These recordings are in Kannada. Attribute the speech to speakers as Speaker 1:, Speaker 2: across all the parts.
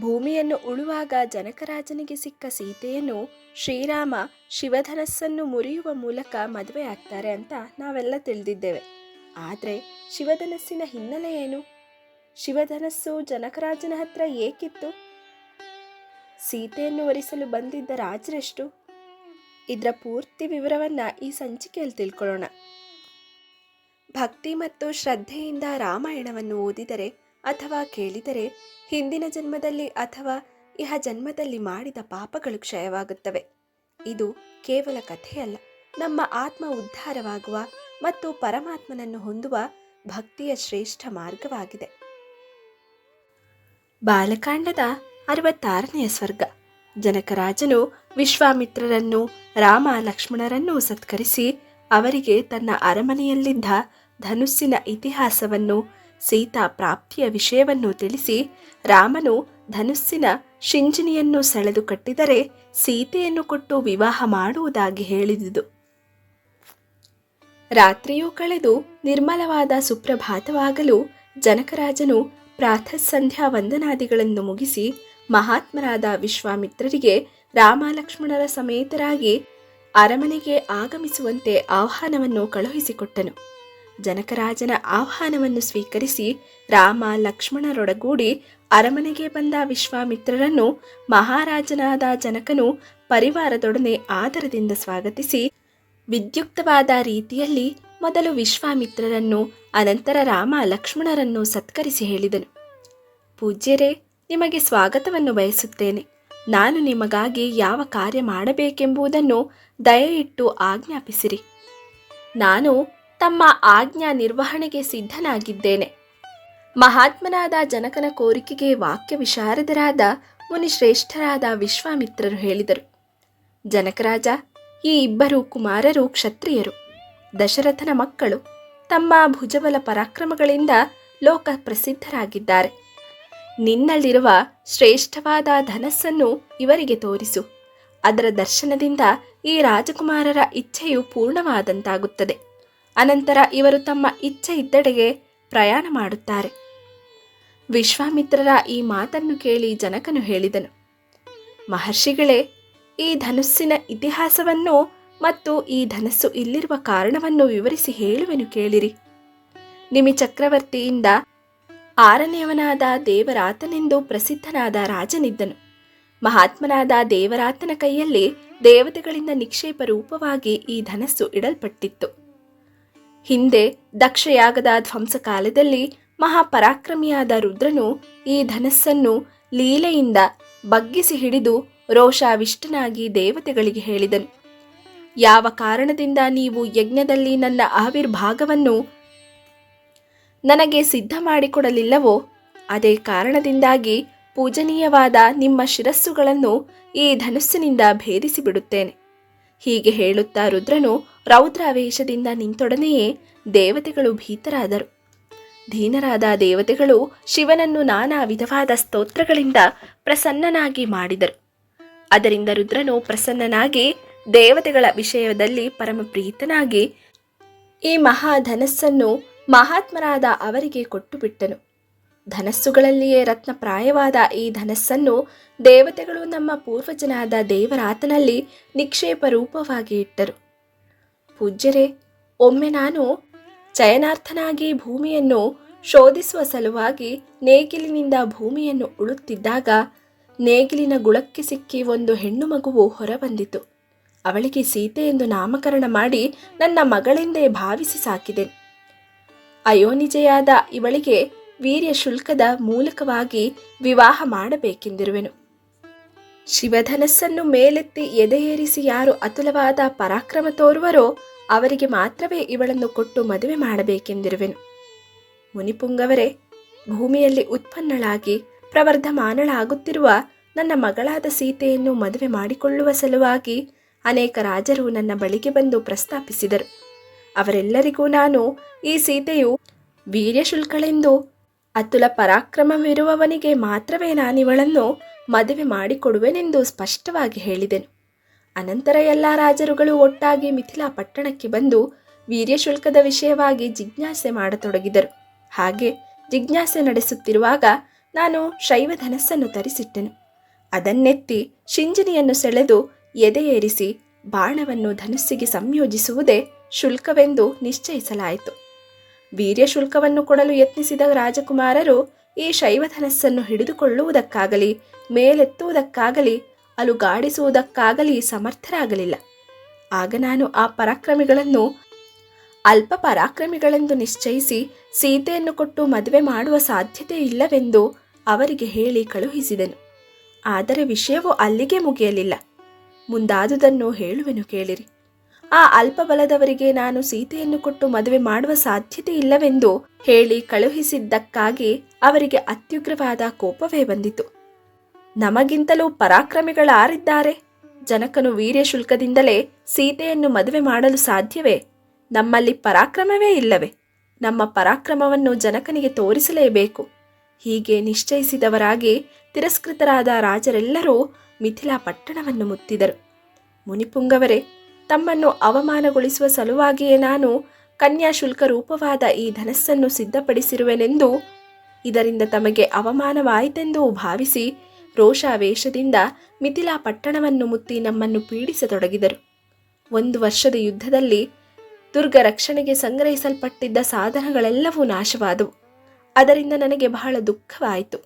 Speaker 1: ಭೂಮಿಯನ್ನು ಉಳುವಾಗ ಜನಕರಾಜನಿಗೆ ಸಿಕ್ಕ ಸೀತೆಯನ್ನು ಶ್ರೀರಾಮ ಶಿವಧನಸ್ಸನ್ನು ಮುರಿಯುವ ಮೂಲಕ ಮದುವೆ ಆಗ್ತಾರೆ ಅಂತ ನಾವೆಲ್ಲ ತಿಳಿದಿದ್ದೇವೆ. ಆದರೆ ಶಿವಧನಸ್ಸಿನ ಹಿನ್ನೆಲೆ ಏನು? ಶಿವಧನಸ್ಸು ಜನಕರಾಜನ ಹತ್ರ ಏಕಿತ್ತು? ಸೀತೆಯನ್ನು ಒರಿಸಲು ಬಂದಿದ್ದ ರಾಜರೆಷ್ಟು? ಇದರ ಪೂರ್ತಿ ವಿವರವನ್ನು ಈ ಸಂಚಿಕೆಯಲ್ಲಿ ತಿಳ್ಕೊಳ್ಳೋಣ. ಭಕ್ತಿ ಮತ್ತು ಶ್ರದ್ಧೆಯಿಂದ ರಾಮಾಯಣವನ್ನು ಓದಿದರೆ ಅಥವಾ ಕೇಳಿದರೆ ಹಿಂದಿನ ಜನ್ಮದಲ್ಲಿ ಅಥವಾ ಇಹ ಜನ್ಮದಲ್ಲಿ ಮಾಡಿದ ಪಾಪಗಳು ಕ್ಷಯವಾಗುತ್ತವೆ. ಇದು ಕೇವಲ ಕಥೆಯಲ್ಲ. ನಮ್ಮ ಆತ್ಮ ಉದ್ಧಾರವಾಗುವ ಮತ್ತು ಪರಮಾತ್ಮನನ್ನು ಹೊಂದುವ ಭಕ್ತಿಯ ಶ್ರೇಷ್ಠ ಮಾರ್ಗವಾಗಿದೆ. ಬಾಲಕಾಂಡದ ಅರವತ್ತಾರನೆಯ ಸ್ವರ್ಗ. ಜನಕರಾಜನು ವಿಶ್ವಾಮಿತ್ರರನ್ನು, ರಾಮ ಲಕ್ಷ್ಮಣರನ್ನು ಸತ್ಕರಿಸಿ ಅವರಿಗೆ ತನ್ನ ಅರಮನೆಯಲ್ಲಿದ್ದ ಧನುಸ್ಸಿನ ಇತಿಹಾಸವನ್ನು ಸೀತಾ ಪ್ರಾಪ್ತಿಯ ವಿಷಯವನ್ನು ತಿಳಿಸಿ ರಾಮನು ಧನುಸ್ಸಿನ ಶಿಂಜಿನಿಯನ್ನು ಸೆಳೆದು ಕಟ್ಟಿದರೆ ಸೀತೆಯನ್ನು ಕೊಟ್ಟು ವಿವಾಹ ಮಾಡುವುದಾಗಿ ಹೇಳಿದುದು. ರಾತ್ರಿಯೂ ಕಳೆದು ನಿರ್ಮಲವಾದ ಸುಪ್ರಭಾತವಾಗಲು ಜನಕರಾಜನು ಪ್ರಾತಃಸಂಧ್ಯಾ ವಂದನಾದಿಗಳನ್ನು ಮುಗಿಸಿ ಮಹಾತ್ಮರಾದ ವಿಶ್ವಾಮಿತ್ರರಿಗೆ ರಾಮಲಕ್ಷ್ಮಣರ ಸಮೇತರಾಗಿ ಅರಮನೆಗೆ ಆಗಮಿಸುವಂತೆ ಆಹ್ವಾನವನ್ನು ಕಳುಹಿಸಿಕೊಟ್ಟನು. ಜನಕರಾಜನ ಆಹ್ವಾನವನ್ನು ಸ್ವೀಕರಿಸಿ ರಾಮ ಲಕ್ಷ್ಮಣರೊಡಗೂಡಿ ಅರಮನೆಗೆ ಬಂದ ವಿಶ್ವಾಮಿತ್ರರನ್ನು ಮಹಾರಾಜನಾದ ಜನಕನು ಪರಿವಾರದೊಡನೆ ಆದರದಿಂದ ಸ್ವಾಗತಿಸಿ, ವಿದ್ಯುಕ್ತವಾದ ರೀತಿಯಲ್ಲಿ ಮೊದಲು ವಿಶ್ವಾಮಿತ್ರರನ್ನು, ಅನಂತರ ರಾಮ ಲಕ್ಷ್ಮಣರನ್ನು ಸತ್ಕರಿಸಿ ಹೇಳಿದನು. ಪೂಜ್ಯರೇ, ನಿಮಗೆ ಸ್ವಾಗತವನ್ನು ಬಯಸುತ್ತೇನೆ. ನಾನು ನಿಮಗಾಗಿ ಯಾವ ಕಾರ್ಯ ಮಾಡಬೇಕೆಂಬುದನ್ನು ದಯವಿಟ್ಟು ಆಜ್ಞಾಪಿಸಿರಿ. ನಾನು ತಮ್ಮ ಆಜ್ಞಾ ನಿರ್ವಹಣೆಗೆ ಸಿದ್ಧನಾಗಿದ್ದೇನೆ. ಮಹಾತ್ಮನಾದ ಜನಕನ ಕೋರಿಕೆಗೆ ವಾಕ್ಯ ವಿಶಾರದರಾದ ಮುನಿಶ್ರೇಷ್ಠರಾದ ವಿಶ್ವಾಮಿತ್ರರು ಹೇಳಿದರು. ಜನಕರಾಜ, ಈ ಇಬ್ಬರು ಕುಮಾರರು ಕ್ಷತ್ರಿಯರು. ದಶರಥನ ಮಕ್ಕಳು ತಮ್ಮ ಭುಜಬಲ ಪರಾಕ್ರಮಗಳಿಂದ ಲೋಕ ಪ್ರಸಿದ್ಧರಾಗಿದ್ದಾರೆ. ನಿನ್ನಲ್ಲಿರುವ ಶ್ರೇಷ್ಠವಾದ ಧನಸ್ಸನ್ನು ಇವರಿಗೆ ತೋರಿಸು. ಅದರ ದರ್ಶನದಿಂದ ಈ ರಾಜಕುಮಾರರ ಇಚ್ಛೆಯು ಪೂರ್ಣವಾದಂತಾಗುತ್ತದೆ. ಅನಂತರ ಇವರು ತಮ್ಮ ಇಚ್ಛೆ ಇದ್ದಡೆಗೆ ಪ್ರಯಾಣ ಮಾಡುತ್ತಾರೆ. ವಿಶ್ವಾಮಿತ್ರರ ಈ ಮಾತನ್ನು ಕೇಳಿ ಜನಕನು ಹೇಳಿದನು. ಮಹರ್ಷಿಗಳೇ, ಈ ಧನುಸ್ಸಿನ ಇತಿಹಾಸವನ್ನು ಮತ್ತು ಈ ಧನಸ್ಸು ಇಲ್ಲಿರುವ ಕಾರಣವನ್ನು ವಿವರಿಸಿ ಹೇಳುವೆನು ಕೇಳಿರಿ. ನಿಮಿ ಚಕ್ರವರ್ತಿಯಿಂದ ಆರನೆಯವನಾದ ದೇವರಾತನೆಂದು ಪ್ರಸಿದ್ಧನಾದ ರಾಜನಿದ್ದನು. ಮಹಾತ್ಮನಾದ ದೇವರಾತನ ಕೈಯಲ್ಲಿ ದೇವತೆಗಳಿಂದ ನಿಕ್ಷೇಪ ರೂಪವಾಗಿ ಈ ಧನಸ್ಸು ಇಡಲ್ಪಟ್ಟಿತ್ತು. ಹಿಂದೆ ದಕ್ಷಯಾಗದ ಧ್ವಂಸ ಕಾಲದಲ್ಲಿ ಮಹಾಪರಾಕ್ರಮಿಯಾದ ರುದ್ರನು ಈ ಧನಸ್ಸನ್ನು ಲೀಲೆಯಿಂದ ಬಗ್ಗಿಸಿ ಹಿಡಿದು ರೋಷಾವಿಷ್ಟನಾಗಿ ದೇವತೆಗಳಿಗೆ ಹೇಳಿದನು. ಯಾವ ಕಾರಣದಿಂದ ನೀವು ಯಜ್ಞದಲ್ಲಿ ನನ್ನ ಆವಿರ್ಭಾಗವನ್ನು ನನಗೆ ಸಿದ್ಧ ಮಾಡಿಕೊಡಲಿಲ್ಲವೋ, ಅದೇ ಕಾರಣದಿಂದಾಗಿ ಪೂಜನೀಯವಾದ ನಿಮ್ಮ ಶಿರಸ್ಸುಗಳನ್ನು ಈ ಧನಸ್ಸಿನಿಂದ ಭೇದಿಸಿ ಬಿಡುತ್ತೇನೆ ಹೀಗೆ ಹೇಳುತ್ತಾ ರುದ್ರನು ರೌದ್ರಾವೇಶದಿಂದ ನಿಂತೊಡನೆಯೇ ದೇವತೆಗಳು ಭೀತರಾದರು. ಧೀನರಾದ ದೇವತೆಗಳು ಶಿವನನ್ನು ನಾನಾ ವಿಧವಾದ ಸ್ತೋತ್ರಗಳಿಂದ ಪ್ರಸನ್ನನಾಗಿ ಮಾಡಿದರು. ಅದರಿಂದ ರುದ್ರನು ಪ್ರಸನ್ನನಾಗಿ ದೇವತೆಗಳ ವಿಷಯದಲ್ಲಿ ಪರಮ ಪ್ರೀತನಾಗಿ ಈ ಮಹಾಧನಸ್ಸನ್ನು ಮಹಾತ್ಮರಾದ ಅವರಿಗೆ ಕೊಟ್ಟು ಬಿಟ್ಟನು ಧನಸ್ಸುಗಳಲ್ಲಿಯೇ ರತ್ನಪ್ರಾಯವಾದ ಈ ಧನಸ್ಸನ್ನು ದೇವತೆಗಳು ನಮ್ಮ ಪೂರ್ವಜನಾದ ದೇವರಾತನಲ್ಲಿ ನಿಕ್ಷೇಪ ರೂಪವಾಗಿ ಇಟ್ಟರು. ಪೂಜ್ಯರೇ, ಒಮ್ಮೆ ನಾನು ಚಯನಾರ್ಥನಾಗಿ ಭೂಮಿಯನ್ನು ಶೋಧಿಸುವ ಸಲುವಾಗಿ ನೇಗಿಲಿನಿಂದ ಭೂಮಿಯನ್ನು ಉಳುತ್ತಿದ್ದಾಗ ನೇಗಿಲಿನ ಗುಳಕ್ಕೆ ಸಿಕ್ಕಿ ಒಂದು ಹೆಣ್ಣು ಮಗುವು ಹೊರಬಂದಿತು. ಅವಳಿಗೆ ಸೀತೆ ಎಂದು ನಾಮಕರಣ ಮಾಡಿ ನನ್ನ ಮಗಳೆಂದೇ ಭಾವಿಸಿ ಸಾಕಿದೆ ಅಯೋನಿಜೆಯಾದ ಇವಳಿಗೆ ವೀರ್ಯ ಶುಲ್ಕದ ಮೂಲಕವಾಗಿ ವಿವಾಹ ಮಾಡಬೇಕೆಂದಿರುವೆನು. ಶಿವಧನಸ್ಸನ್ನು ಮೇಲೆತ್ತಿ ಎದೆಯೇರಿಸಿ ಯಾರು ಅತುಲವಾದ ಪರಾಕ್ರಮ ತೋರುವರೋ ಅವರಿಗೆ ಮಾತ್ರವೇ ಇವಳನ್ನು ಕೊಟ್ಟು ಮದುವೆ ಮಾಡಬೇಕೆಂದಿರುವೆನು. ಮುನಿಪುಂಗವರೇ, ಭೂಮಿಯಲ್ಲಿ ಉತ್ಪನ್ನಳಾಗಿ ಪ್ರವರ್ಧಮಾನಳಾಗುತ್ತಿರುವ ನನ್ನ ಮಗಳಾದ ಸೀತೆಯನ್ನು ಮದುವೆ ಮಾಡಿಕೊಳ್ಳುವ ಸಲುವಾಗಿ ಅನೇಕ ರಾಜರು ನನ್ನ ಬಳಿಗೆ ಬಂದು ಪ್ರಸ್ತಾಪಿಸಿದರು. ಅವರೆಲ್ಲರಿಗೂ ನಾನು ಈ ಸೀತೆಯು ವೀರ್ಯಶುಲ್ಕಳೆಂದು ಅತುಲ ಪರಾಕ್ರಮವಿರುವವನಿಗೆ ಮಾತ್ರವೇ ನಾನಿವಳನ್ನು ಮದುವೆ ಮಾಡಿಕೊಡುವೆನೆಂದು ಸ್ಪಷ್ಟವಾಗಿ ಹೇಳಿದೆನು. ಅನಂತರ ಎಲ್ಲ ರಾಜರುಗಳು ಒಟ್ಟಾಗಿ ಮಿಥಿಲಾ ಪಟ್ಟಣಕ್ಕೆ ಬಂದು ವೀರ್ಯಶುಲ್ಕದ ವಿಷಯವಾಗಿ ಜಿಜ್ಞಾಸೆ ಮಾಡತೊಡಗಿದರು. ಹಾಗೆ ಜಿಜ್ಞಾಸೆ ನಡೆಸುತ್ತಿರುವಾಗ ನಾನು ಶೈವ ಧನಸ್ಸನ್ನು ತರಿಸಿಟ್ಟೆನು. ಅದನ್ನೆತ್ತಿ ಶಿಂಜಿನಿಯನ್ನು ಸೆಳೆದು ಎದೆಯೇರಿಸಿ ಬಾಣವನ್ನು ಧನಸ್ಸಿಗೆ ಸಂಯೋಜಿಸುವುದೇ ಶುಲ್ಕವೆಂದು ನಿಶ್ಚಯಿಸಲಾಯಿತು. ವೀರ್ಯ ಶುಲ್ಕವನ್ನು ಕೊಡಲು ಯತ್ನಿಸಿದ ರಾಜಕುಮಾರರು ಈ ಶೈವಧನಸ್ಸನ್ನು ಹಿಡಿದುಕೊಳ್ಳುವುದಕ್ಕಾಗಲಿ, ಮೇಲೆತ್ತುವುದಕ್ಕಾಗಲಿ, ಅಲುಗಾಡಿಸುವುದಕ್ಕಾಗಲಿ ಸಮರ್ಥರಾಗಲಿಲ್ಲ. ಆಗ ನಾನು ಆ ಪರಾಕ್ರಮಿಗಳನ್ನು, ಅಲ್ಪ ಪರಾಕ್ರಮಿಗಳೆಂದು ನಿಶ್ಚಯಿಸಿ ಸೀತೆಯನ್ನು ಕೊಟ್ಟು ಮದುವೆ ಮಾಡುವ ಸಾಧ್ಯತೆ ಇಲ್ಲವೆಂದು ಅವರಿಗೆ ಹೇಳಿ ಕಳುಹಿಸಿದೆನು. ಆದರೆ ವಿಷಯವು ಅಲ್ಲಿಗೆ ಮುಗಿಯಲಿಲ್ಲ. ಮುಂದಾದುದನ್ನು ಹೇಳುವೆನು ಕೇಳಿರಿ. ಆ ಅಲ್ಪ ಬಲದವರಿಗೆ ನಾನು ಸೀತೆಯನ್ನು ಕೊಟ್ಟು ಮದುವೆ ಮಾಡುವ ಸಾಧ್ಯತೆ ಇಲ್ಲವೆಂದು ಹೇಳಿ ಕಳುಹಿಸಿದ್ದಕ್ಕಾಗಿ ಅವರಿಗೆ ಅತ್ಯುಗ್ರವಾದ ಕೋಪವೇ ಬಂದಿತು. ನಮಗಿಂತಲೂ ಪರಾಕ್ರಮಿಗಳಾರಿದ್ದಾರೆ ಜನಕನು ವೀರ್ಯ ಶುಲ್ಕದಿಂದಲೇ ಸೀತೆಯನ್ನು ಮದುವೆ ಮಾಡಲು ಸಾಧ್ಯವೇ? ನಮ್ಮಲ್ಲಿ ಪರಾಕ್ರಮವೇ ಇಲ್ಲವೇ? ನಮ್ಮ ಪರಾಕ್ರಮವನ್ನು ಜನಕನಿಗೆ ತೋರಿಸಲೇಬೇಕು. ಹೀಗೆ ನಿಶ್ಚಯಿಸಿದವರಾಗಿ ತಿರಸ್ಕೃತರಾದ ರಾಜರೆಲ್ಲರೂ ಮಿಥಿಲಾ ಪಟ್ಟಣವನ್ನು ಮುತ್ತಿದರು. ಮುನಿಪುಂಗವರೇ ತಮ್ಮನ್ನು ಅವಮಾನಗೊಳಿಸುವ ಸಲುವಾಗಿಯೇ ನಾನು ಕನ್ಯಾಶುಲ್ಕ ರೂಪವಾದ ಈ ಧನಸ್ಸನ್ನು ಸಿದ್ಧಪಡಿಸಿರುವೆನೆಂದು, ಇದರಿಂದ ತಮಗೆ ಅವಮಾನವಾಯಿತೆಂದು ಭಾವಿಸಿ ರೋಷಾವೇಶದಿಂದ ಮಿಥಿಲಾ ಪಟ್ಟಣವನ್ನು ಮುತ್ತಿ ನಮ್ಮನ್ನು ಪೀಡಿಸತೊಡಗಿದರು. ಒಂದು ವರ್ಷದ ಯುದ್ಧದಲ್ಲಿ ದುರ್ಗ ರಕ್ಷಣೆಗೆ ಸಂಗ್ರಹಿಸಲ್ಪಟ್ಟಿದ್ದ ಸಾಧನಗಳೆಲ್ಲವೂ ನಾಶವಾದವು. ಅದರಿಂದ ನನಗೆ ಬಹಳ ದುಃಖವಾಯಿತು.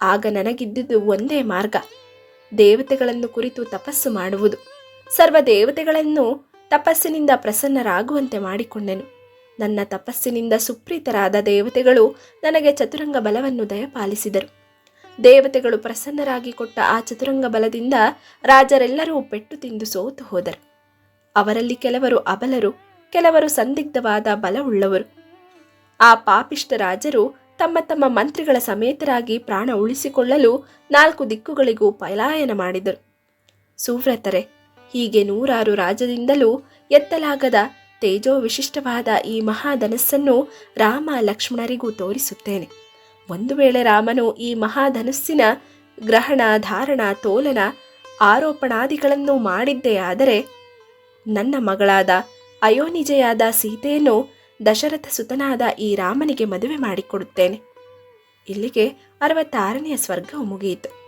Speaker 1: ಆಗ ನನಗಿದ್ದುದು ಒಂದೇ ಮಾರ್ಗ, ದೇವತೆಗಳನ್ನು ಕುರಿತು ತಪಸ್ಸು ಮಾಡುವುದು. ಸರ್ವ ದೇವತೆಗಳನ್ನು ತಪಸ್ಸಿನಿಂದ ಪ್ರಸನ್ನರಾಗುವಂತೆ ಮಾಡಿಕೊಂಡೆನು. ನನ್ನ ತಪಸ್ಸಿನಿಂದ ಸುಪ್ರೀತರಾದ ದೇವತೆಗಳು ನನಗೆ ಚತುರಂಗ ಬಲವನ್ನು ದಯಪಾಲಿಸಿದರು. ದೇವತೆಗಳು ಪ್ರಸನ್ನರಾಗಿ ಕೊಟ್ಟ ಆ ಚತುರಂಗ ಬಲದಿಂದ ರಾಜರೆಲ್ಲರೂ ಪೆಟ್ಟು ತಿಂದು ಸೋತು ಹೋದರು. ಅವರಲ್ಲಿ ಕೆಲವರು ಅಬಲರು, ಕೆಲವರು ಸಂದಿಗ್ಧವಾದ ಬಲವುಳ್ಳವರು. ಆ ಪಾಪಿಷ್ಟ ರಾಜರು ತಮ್ಮ ತಮ್ಮ ಮಂತ್ರಿಗಳ ಸಮೇತರಾಗಿ ಪ್ರಾಣ ಉಳಿಸಿಕೊಳ್ಳಲು ನಾಲ್ಕು ದಿಕ್ಕುಗಳಿಗೂ ಪಲಾಯನ ಮಾಡಿದರು. ಸುವ್ರತರೆ ಹೀಗೆ ನೂರಾರು ರಾಜದಿಂದಲೂ ಎತ್ತಲಾಗದ ತೇಜೋ ವಿಶಿಷ್ಟವಾದ ಈ ಮಹಾಧನಸ್ಸನ್ನು ರಾಮ ಲಕ್ಷ್ಮಣರಿಗೂ ತೋರಿಸುತ್ತೇನೆ. ಒಂದು ವೇಳೆ ರಾಮನು ಈ ಮಹಾಧನಸ್ಸಿನ ಗ್ರಹಣ, ಧಾರಣ, ತೋಲನ, ಆರೋಪಣಾದಿಗಳನ್ನು ಮಾಡಿದ್ದೇ ಆದರೆ ನನ್ನ ಮಗಳಾದ ಅಯೋನಿಜೆಯಾದ ಸೀತೆಯನ್ನು ದಶರಥ ಸುತನಾದ ಈ ರಾಮನಿಗೆ ಮದುವೆ ಮಾಡಿಕೊಡುತ್ತೇನೆ. ಇಲ್ಲಿಗೆ ಅರವತ್ತಾರನೆಯ ಸ್ವರ್ಗವು ಮುಗಿಯಿತು.